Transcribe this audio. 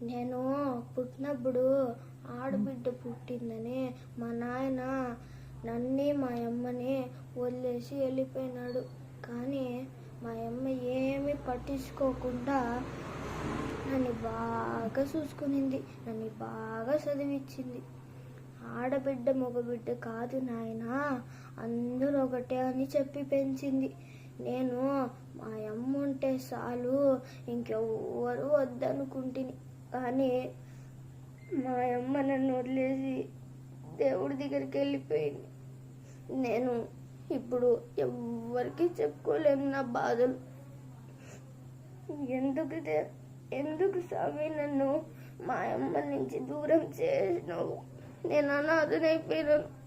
నేను పుట్టినప్పుడు ఆడబిడ్డ పుట్టిందని మా నాయన నన్ను మా అమ్మని వదిలేసి వెళ్ళిపోయినాడు. కానీ మా అమ్మ ఏమీ పట్టించుకోకుండా నన్ను బాగా చూసుకునింది నన్ను బాగా చదివించింది. ఆడబిడ్డ మగబిడ్డ కాదు నాయన అందరూ ఒకటే అని చెప్పి పెంచింది. నేను మా అమ్మ ఉంటే చాలు ఇంకెవ్వరూ వద్దనుకుంటుని. కానీ మా అమ్మ నన్ను వదిలేసి దేవుడి దగ్గరికి వెళ్ళిపోయింది. నేను ఇప్పుడు ఎవ్వరికి చెప్పుకోలేను నా బాధలు. ఎందుకు దే- ఎందుకు స్వామి నన్ను మా అమ్మ నుంచి దూరం చేసినావు? నేను అనాథనైపోయినాను.